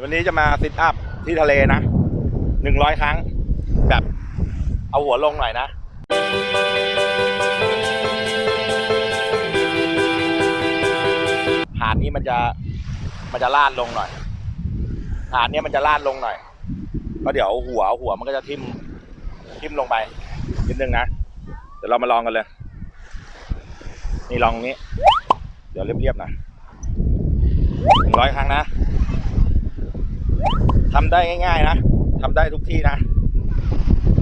วันนี้จะมาซิทอัพที่ทะเลนะหนึ่งร้อยครั้ง แบบเอาหัวลงหน่อยนะหาดนี้มันจะมันจะลาดลงหน่อยหาดเนี้ยมันจะลาดลงหน่อย ก็เดี๋ยวหัวหัวมันก็จะทิ่มทิ่มลงไปนิดนึงนะ เดี๋ยวเรามาลองกันเลย นี่ลองนี้ เดี๋ยวเรียบๆหนะหนึ่งร้อยครั้งนะ ทำได้ง่าย ๆ นะทำได้ทุกที่นะ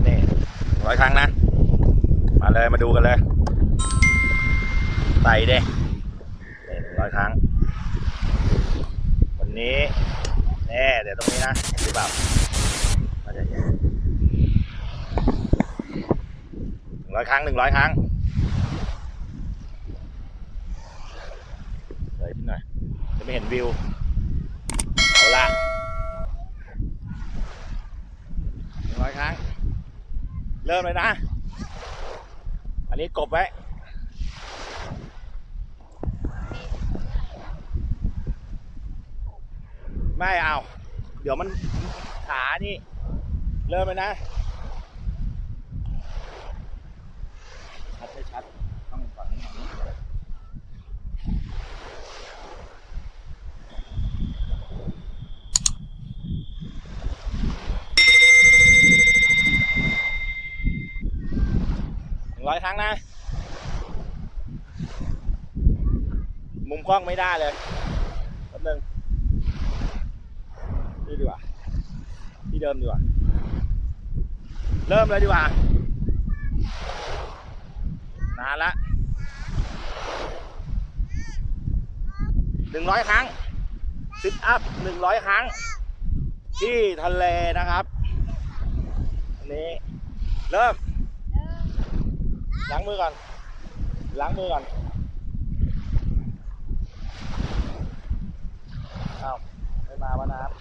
นี่ร้อยครั้งนะ มาเลยมาดูกันเลยใส่เด้นี่ร้อยครั้ง วันนี้แน่เดี๋ยวตรงนี้นะหรือเปล่าร้อยครั้งหนึ่งร้อยครั้งเลยขึ้นหน่อยจะไม่เห็นวิว เอาละหนึ่งร้อยครั้ง เริ่มเลยนะ อันนี้กบไว้ไม่เอา เดี๋ยวมันขานี่ เริ่มเลยนะ ชัดไม่ชัด ต้องฝั่งนี้ฝั่งนี้ หนึ่งร้อยครั้งนะ มุมกล้องไม่ได้เลยแป๊บนึงนี่ดีกว่า ที่เดิมดีกว่า เริ่มเลยดีกว่า นานละหนึ่งร้อยครั้งซิทอัพหนึ่งร้อยครั้ง ที่ทะเลนะครับ อันนี้ เริ่ม ล้างมือก่อน ล้างมือก่อนอ้าวไม่มาวะน้ำ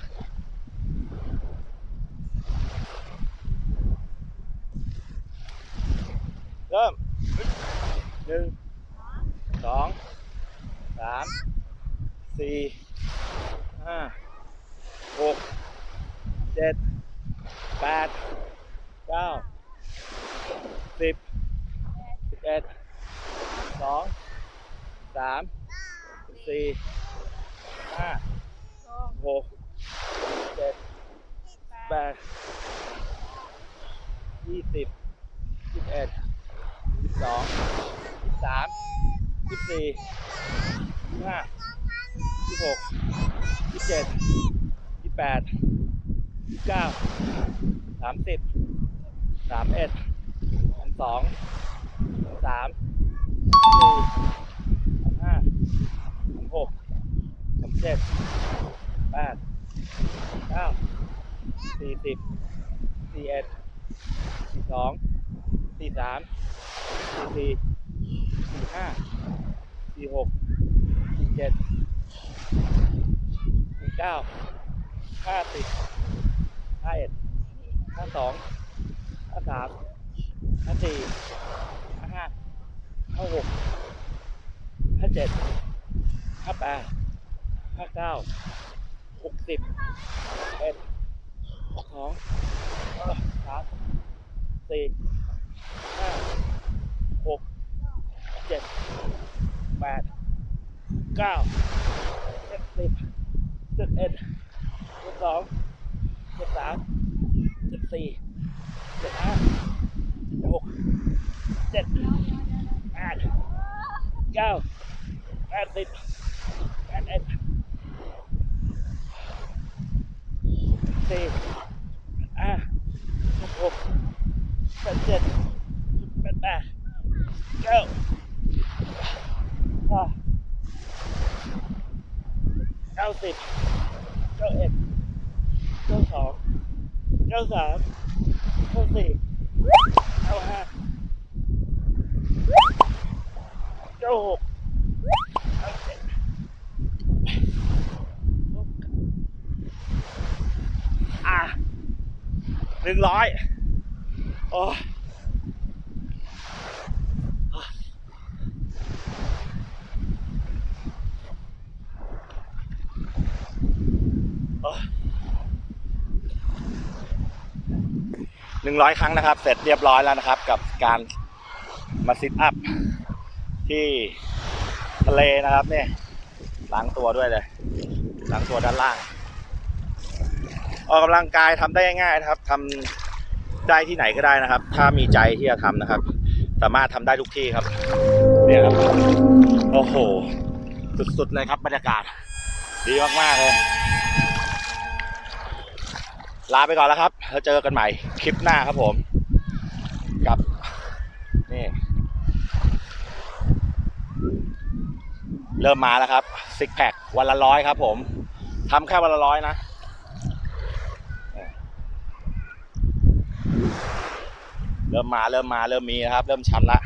เริ่มหนึ่งสองสามสี่ห้าหกเจ็ดแปดเก้าสิบสิบ เอ็ดสองสามสี่ห้าหกเจ็ดแปดยี่สิบสิบเอ็ดสิบสองสิบสามสิบสี่สิบห้าสิบหกสิบเจ็ดสิบแปดสิบเก้าสามสิบสามเอ็ดสามสองสามสี่สามห้าสามหกสามเจ็ดแปดเก้า สี่สิบสี่เอ็ดสี่สองสี่สามสี่สี่สี่ห้าสี่หกสี่เจ็ดสี่เก้าห้าสิบห้าเอ็ดห้าสองห้าสามห้าสี่ห้าห้าห้าหกห้าเจ็ดห้าแปดห้าเก้าหกสิบเอ็ด สองสามสี่ห้าหกเจ็ดแปดเก้าสิบสิบสิบเอ็ดสิบสองสิบสามสิบสี่สิบห้าสิบหกเจ็ดแปดเก้าแปดสิบแปดเอ็ดสี่ห้าสิบหกแปดเจ็ด แปดแปดเก้าห้า เก้าสิบเก้าเอ็ดเก้าสองเก้าสามเก้าสี่เก้าห้าเก้าหกเก้าเจ็ดอะหนึ่งร้อยโอ้ 100 ครั้งนะครับ เสร็จเรียบร้อยแล้วนะครับ กับการมาซิทอัพที่ทะเลนะครับเนี่ยล้างตัวด้วยเลยล้างตัวด้านล่าง ออกกำลังกายทำได้ง่ายนะครับทำได้ที่ไหนก็ได้นะครับ ถ้ามีใจที่จะทำนะครับ สามารถทำได้ทุกที่ครับ เนี่ยครับ โอ้โห สุดๆเลยครับบรรยากาศ ดีมากๆเลย ลาไปก่อนแล้วครับแล้วเจอกันใหม่คลิปหน้าครับผมกับนี่เริ่มมาแล้วครับซิกแพควันละร้อยครับ ผมทำแค่วันละร้อยนะเริ่มมาเริ่มมาเริ่มมีนะครับ เริ่มชันละ